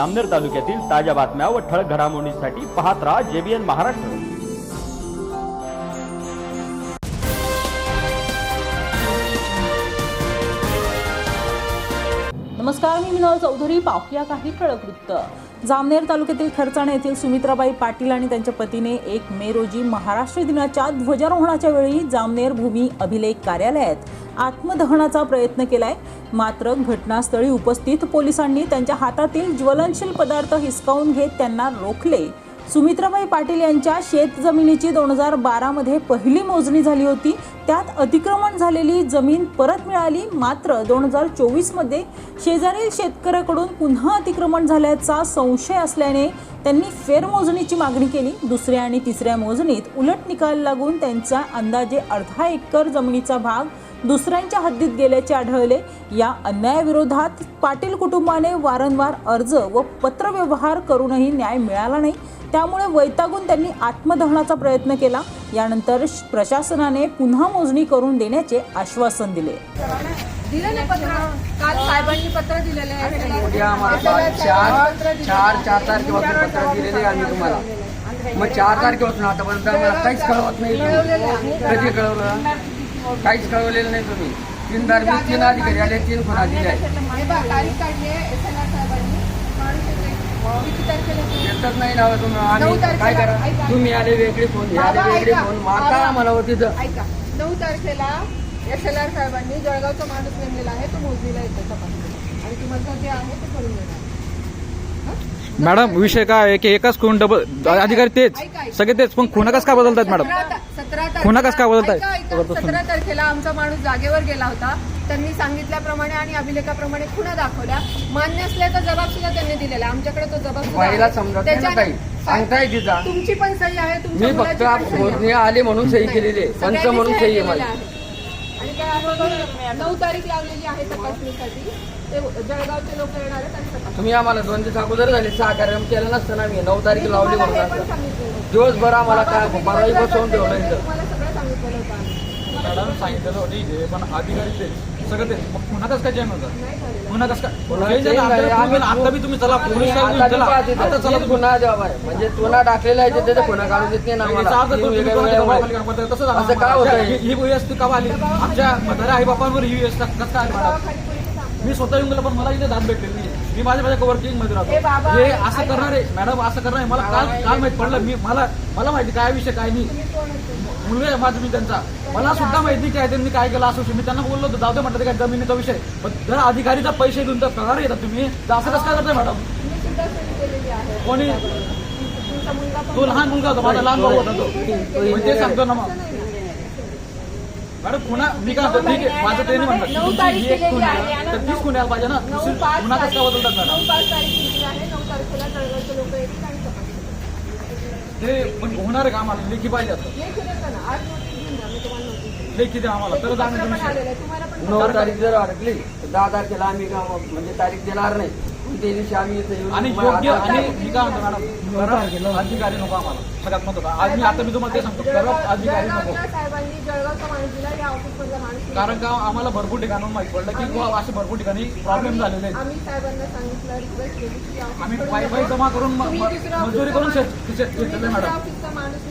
अमनेर तालुक्यातील ताज्या बातम्या व ठळक घडामोडींसाठी पाहत राहा जेबीएन महाराष्ट्र. नमस्कार मी मिनल चौधरी. पाहूया काही ठळक वृत्त. जामनेर तालुक्यातील खरचाणे येथील सुमित्राबाई पाटील आणि त्यांच्या पतीने एक मे रोजी महाराष्ट्र दिनाच्या ध्वजारोहणाच्या वेळी जामनेर भूमी अभिलेख कार्यालयात आत्मदहनाचा प्रयत्न केलाय. मात्र घटनास्थळी उपस्थित पोलिसांनी त्यांच्या हातातील ज्वलनशील पदार्थ हिसकावून घेत त्यांना रोखले. सुमित्राबाई पाटील यांच्या शेत जमिनीची दोन हजार बारामध्ये पहिली मोजणी झाली होती. त्यात अतिक्रमण झालेली जमीन परत मिळाली. मात्र दोन हजार चोवीसमध्ये शेजारील शेतकऱ्याकडून पुन्हा अतिक्रमण झाल्याचा संशय असल्याने त्यांनी फेरमोजणीची मागणी केली. दुसऱ्या आणि तिसऱ्या मोजणीत उलट निकाल लागून त्यांचा अंदाजे अर्धा एकर जमिनीचा भाग दुसऱ्यांच्या हद्दीत गेल्याचे आढळले. या अन्यायाविरोधात पाटील कुटुंबाने वारंवार अर्ज व पत्रव्यवहार करूनही न्याय मिळाला नाही. त्यामुळे वैतागून त्यांनी आत्मदहनाचा प्रयत्न केला. यानंतर प्रशासनाने पुन्हा मोजणी करून देण्याचे आश्वासन दिले. दिलं ना पत्र. काल साहेबांनी पत्र दिलेलं आहे. उद्या आम्हाला पाच- चार चार चार तारखेपासून पत्र दिलेले आहे आम्ही तुम्हाला. मग चार तारखेपासून आतापर्यंत आम्हाला काहीच कळवत नाही. कधी कळवलं? काहीच कळवलेलं नाही तुम्ही तीन तारखे तीन अधिकारी आले तीन. हे तारखेला ते? येतच नाही ना तुम्ही आम्ही काय करा. तुम्ही आले वेगळे फोन आले वेगळे. फोन मारता बाबा. आम्हाला होती नऊ तारखेला एस एल आर साहेबांनी जळगावचा माणूस नेमलेला आहे तो मोजणीला येतो तपासणीला आणि तुम्हाला जे आहे ते करून देणार मॅडम विषय काय आहे की एकाच खून डबल अधिकारी तेच. सगळे तेच पण खुना कसं काय बदलतात मॅडम? खुना कसं? ऐका, ऐका. सतरा तारखेला आमचा माणूस जागेवर गेला होता. त्यांनी सांगितल्याप्रमाणे आणि अभिलेखाप्रमाणे खुणा दाखवल्या. मान्य असल्याचा जबाब सुद्धा त्यांनी दिलेला. आमच्याकडे तो जबाब सांगताय तिचा तुमची पण सही आहे मी फक्त आले म्हणून सही केलेली आहे. पंच म्हणून सही आहे. आणि आहे, नऊ तारीख लावलेली आहे तपासणीसाठी. ते जळगावचे लोक येणार आहेत आणि तपासणी तुम्ही आम्हाला दोन दिवस अगोदर झाले सहा कार्यक्रम केला नसताना मी नऊ तारीख मी लावली तुम्हाला म्हणून हे पण. सांगितलेलं. दिवसभर आम्हाला काय मलाही पत्र बसवून ठेवलं करताना इथं तुम्हाला सगळं सांगितलेलं होतं आम्ही. मॅडम सांगितलं होतं आहे पण अधिकारी ते सगळं ते मग पुन्हा कसं काय चेंज होतं नाही झालेलं. पुन्हा कसं काय पुन्हा change change झालं, नाही. आता आम्ही- बी तुम्ही चला पोलीस आता चला बी पाहते आता तर चला तीन गुन्हा जबाब आहे म्हणजे तुला टाकलेला आहे तिथे गुन्हा काढून देत नाही ना याचा आम्हाला अर्थ तीन तो तुम्ही वेगळ्या कोणाच्या वेगळ्या दबावाखाली काम करताय, तसं झालं असं का आम्हाला. होतंय? ही- ही व्यवस्थित का आली आमच्या म्हाताऱ्या आई बापांवर ही व्यवस्था कसं काय आली मॅडम. मी स्वतः येऊन गेलो पण मला इथे दाद भेटलेली नाही मी माझ्या माझ्या वर्किंगमध्ये राहतो. हे असं. करणार आहे मॅडम असं करणार आहे. मला काल काल माहीत पडलं मी मला मला माहिती काय विषय काय नाही? मुलगा आहे माझा मी त्यांचा. मला सुद्धा माहिती काय त्यांनी काय केलं असं मी त्यांना बोललो होतो जाऊ दे म्हटलं काय जमिनीचा विषय पण जर अधिकारीचा पैसे देऊन तर पगार येतात तुम्ही? तर असं कसं काय करताय मॅडम? कोणी? तो लहान मुलगा होता माझा लहान भाऊ होता तो. ते सांगतो ना मग. मॅडम पुन्हा मी काय म्हणतो ठीक आहे माझं ते नाही म्हणतात नऊ तुमची तारीख ही एक आहे आहे तर तीस नऊ- खून यायला पाहिजे ना. नऊ दुसरी- पाच पुन्हा कसं काय बदलतात तारीख- मॅडम? नऊ पाच तारीख दिलेली आहे नऊ तारखेला जळगावचे लोक येतील आणि तपासणी ते पण होणार आहे का आम्हाला? लेखी पाहिजे आता. हे केलं का ना आज नोटीस घेऊन जा मी तुम्हाला नोटीस देईन. लेखी द्या आम्हाला तर पत्र आम्ही पण तुम्ही आलेलं आहे. तुम्हाला पण नऊ तारीख जर अडकली तर दहा तारखेला आम्ही म्हणजे तारीख देणार नाही. आणि योग्य आणि मी काय म्हणतो मॅडम. अधिकारी नको आम्हाला. सगळ्यात महत्वाचं आज मी आता मी तुम्हाला ते सांगतो. खरं अधिकारी नको. कारण का आम्हाला भरपूर ठिकाणून माहिती पडलं की बुवा असे भरपूर ठिकाणी प्रॉब्लेम झालेले आहेत. आम्ही साहेबांना सांगितलं रिक्वेस्ट केली की या आम्ही ऑफिसकडून वायफाय जमा करून मजुरी करून घेतलेलं मॅडम. माणूस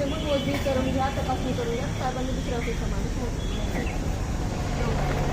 तपासणी साहेबांनी दुसऱ्या ऑफिसचा माणूस